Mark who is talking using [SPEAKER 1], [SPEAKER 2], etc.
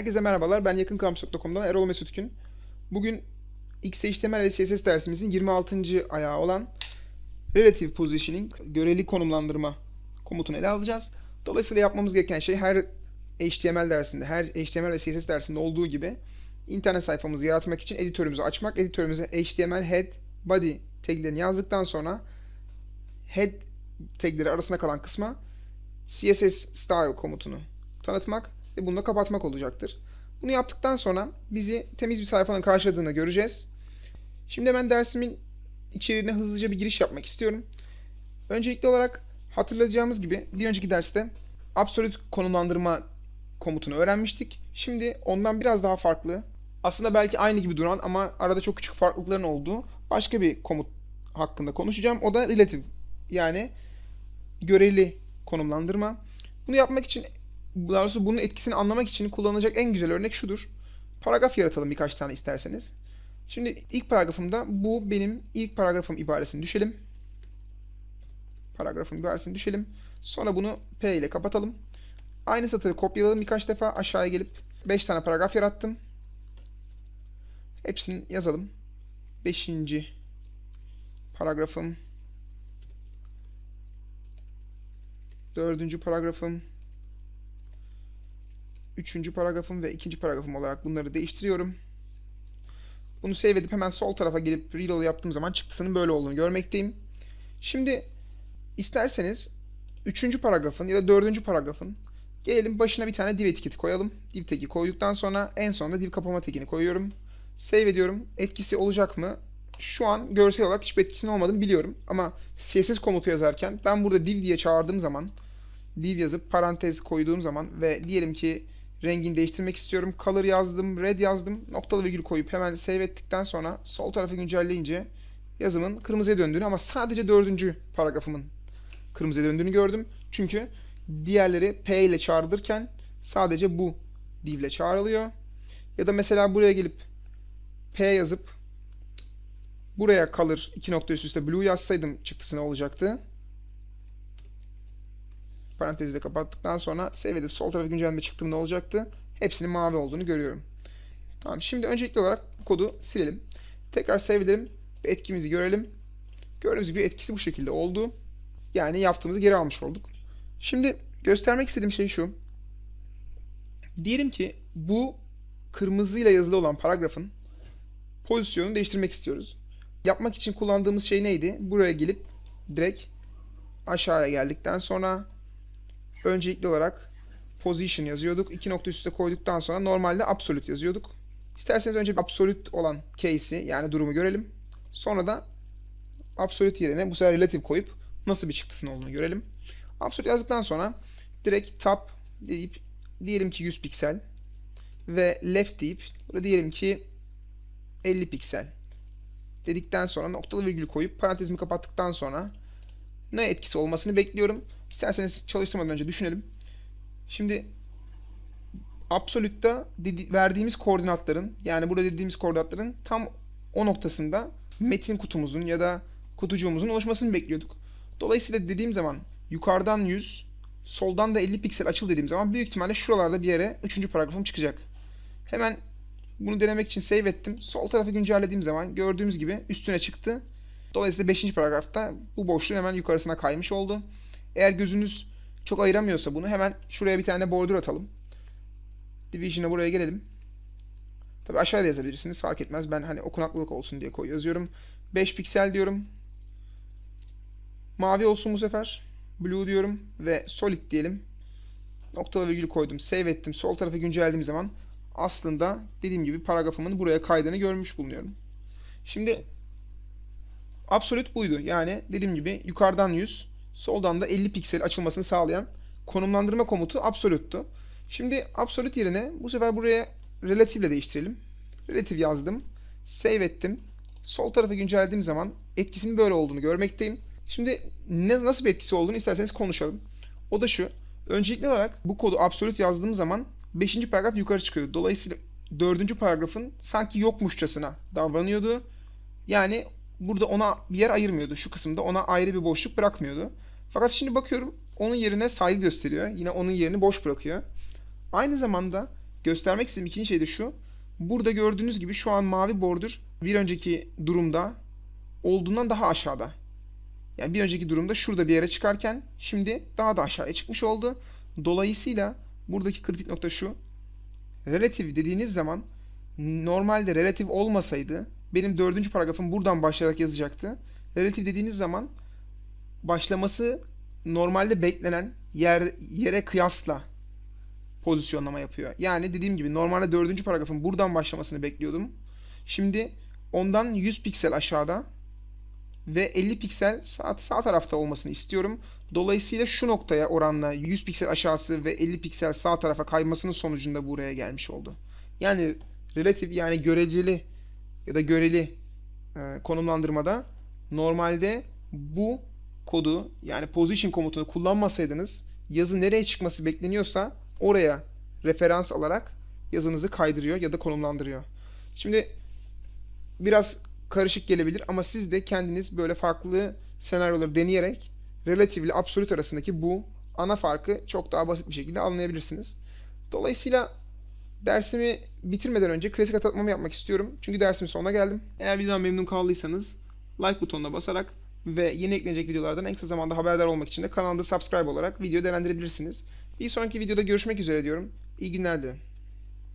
[SPEAKER 1] Herkese merhabalar. Ben yakınkampüs.com'dan Erol Mesut Gün. Bugün XHTML ve CSS dersimizin 26. ayağı olan Relative Positioning, göreli konumlandırma komutunu ele alacağız. Dolayısıyla yapmamız gereken şey her HTML dersinde, her HTML ve CSS dersinde olduğu gibi internet sayfamızı yaratmak için editörümüzü açmak. Editörümüze HTML, head, body taglerini yazdıktan sonra head tagleri arasında kalan kısma CSS style komutunu tanıtmak ve bunu da kapatmak olacaktır. Bunu yaptıktan sonra bizi temiz bir sayfanın karşıladığını göreceğiz. Şimdi hemen dersimin içeriğine hızlıca bir giriş yapmak istiyorum. Öncelikli olarak hatırlayacağımız gibi bir önceki derste absolute konumlandırma komutunu öğrenmiştik. Şimdi ondan biraz daha farklı, aslında belki aynı gibi duran ama arada çok küçük farklılıkların olduğu başka bir komut hakkında konuşacağım. O da relative yani göreli konumlandırma. Bunu yapmak için daha doğrusu bunun etkisini anlamak için kullanılacak en güzel örnek şudur. Paragraf yaratalım birkaç tane isterseniz. Şimdi ilk paragrafımda bu benim ilk paragrafım ibaresini düşelim. Paragrafın ibaresini düşelim. Sonra bunu P ile kapatalım. Aynı satırı kopyalayalım birkaç defa aşağıya gelip 5 tane paragraf yarattım. Hepsini yazalım. 5. paragrafım. 4. paragrafım. Üçüncü paragrafım ve ikinci paragrafım olarak bunları değiştiriyorum. Bunu save edip hemen sol tarafa gelip reload yaptığım zaman çıktısının böyle olduğunu görmekteyim. Şimdi isterseniz üçüncü paragrafın ya da dördüncü paragrafın gelelim başına bir tane div etiketi koyalım. Div tagi koyduktan sonra en sonunda div kapama tagini koyuyorum. Save ediyorum. Etkisi olacak mı? Şu an görsel olarak hiçbir etkisinin olmadığını biliyorum. Ama CSS komutu yazarken ben burada div diye çağırdığım zaman div yazıp parantez koyduğum zaman ve diyelim ki rengini değiştirmek istiyorum. Color yazdım, red yazdım. Noktalı virgül koyup hemen save ettikten sonra sol tarafı güncelleyince yazımın kırmızıya döndüğünü ama sadece dördüncü paragrafımın kırmızıya döndüğünü gördüm. Çünkü diğerleri P ile çağrılırken sadece bu div ile çağrılıyor. Ya da mesela buraya gelip P yazıp buraya kalır iki nokta üst üste blue yazsaydım çıktısı ne olacaktı? Parantezi de kapattıktan sonra save edip sol tarafa güncelleme çıktım ne olacaktı? Hepsinin mavi olduğunu görüyorum. Tamam şimdi öncelikli olarak bu kodu silelim. Tekrar save edelim ve etkimizi görelim. Gördüğünüz gibi etkisi bu şekilde oldu. Yani yaptığımızı geri almış olduk. Şimdi göstermek istediğim şey şu. Diyelim ki bu kırmızıyla yazılı olan paragrafın pozisyonunu değiştirmek istiyoruz. Yapmak için kullandığımız şey neydi? Buraya gelip direkt aşağıya geldikten sonra öncelikli olarak position yazıyorduk. İki nokta üste koyduktan sonra normalde absolute yazıyorduk. İsterseniz önce bir absolute olan case'i yani durumu görelim. Sonra da absolute yerine bu sefer relative koyup nasıl bir çıktısının olduğunu görelim. Absolute yazdıktan sonra direkt tab deyip diyelim ki 100 piksel ve left deyip burada diyelim ki 50 piksel dedikten sonra noktalı virgül koyup parantezimi kapattıktan sonra ne etkisi olmasını bekliyorum. İsterseniz çalıştırmadan önce düşünelim. Şimdi Absolute'da dedi, verdiğimiz koordinatların yani burada dediğimiz koordinatların tam o noktasında metin kutumuzun ya da kutucuğumuzun oluşmasını bekliyorduk. Dolayısıyla dediğim zaman yukarıdan 100, soldan da 50 piksel açıl dediğim zaman büyük ihtimalle şuralarda bir yere 3. paragrafım çıkacak. Hemen bunu denemek için save ettim. Sol tarafı güncellediğim zaman gördüğümüz gibi üstüne çıktı. Dolayısıyla 5. paragrafta bu boşluğun hemen yukarısına kaymış oldu. Eğer gözünüz çok ayıramıyorsa bunu hemen şuraya bir tane border atalım. Division'a buraya gelelim. Tabi aşağıda yazabilirsiniz fark etmez. Ben hani okunaklılık olsun diye koy yazıyorum. 5 piksel diyorum. Mavi olsun bu sefer. Blue diyorum ve solid diyelim. Noktalı virgül koydum. Save ettim. Sol tarafı güncellediğim zaman aslında dediğim gibi paragrafımın buraya kaydığını görmüş bulunuyorum. Şimdi absolute buydu. Yani dediğim gibi yukarıdan 100, soldan da 50 piksel açılmasını sağlayan konumlandırma komutu absolute'tu. Şimdi absolute yerine bu sefer buraya relative ile değiştirelim. Relative yazdım. Save ettim. Sol tarafı güncellediğim zaman etkisinin böyle olduğunu görmekteyim. Şimdi ne, nasıl bir etkisi olduğunu isterseniz konuşalım. O da şu. Öncelikli olarak bu kodu absolute yazdığım zaman 5. paragraf yukarı çıkıyor. Dolayısıyla 4. paragrafın sanki yokmuşçasına davranıyordu. Yani burada ona bir yer ayırmıyordu. Şu kısımda ona ayrı bir boşluk bırakmıyordu. Fakat şimdi bakıyorum onun yerine saygı gösteriyor. Yine onun yerini boş bırakıyor. Aynı zamanda göstermek istediğim ikinci şey de şu. Burada gördüğünüz gibi şu an mavi border bir önceki durumda olduğundan daha aşağıda. Yani bir önceki durumda şurada bir yere çıkarken şimdi daha da aşağıya çıkmış oldu. Dolayısıyla buradaki kritik nokta şu. Relative dediğiniz zaman normalde relative olmasaydı benim dördüncü paragrafım buradan başlayarak yazacaktı. Relative dediğiniz zaman başlaması normalde beklenen yer, yere kıyasla pozisyonlama yapıyor. Yani dediğim gibi normalde dördüncü paragrafın buradan başlamasını bekliyordum. Şimdi ondan 100 piksel aşağıda ve 50 piksel sağ, sağ tarafta olmasını istiyorum. Dolayısıyla şu noktaya oranla 100 piksel aşağısı ve 50 piksel sağ tarafa kaymasının sonucunda buraya gelmiş oldu. Yani relatif yani göreceli ya da göreli e, konumlandırmada normalde bu kodu yani position komutunu kullanmasaydınız yazı nereye çıkması bekleniyorsa oraya referans alarak yazınızı kaydırıyor ya da konumlandırıyor. Şimdi biraz karışık gelebilir ama siz de kendiniz böyle farklı senaryoları deneyerek relatif ile absolut arasındaki bu ana farkı çok daha basit bir şekilde anlayabilirsiniz. Dolayısıyla dersimi bitirmeden önce klasik hatırlatmamı yapmak istiyorum. Çünkü dersimin sonuna geldim. Eğer videodan memnun kaldıysanız like butonuna basarak ve yeni eklenecek videolardan en kısa zamanda haberdar olmak için de kanalımda subscribe olarak video değerlendirebilirsiniz. Bir sonraki videoda görüşmek üzere diyorum. İyi günler dilerim.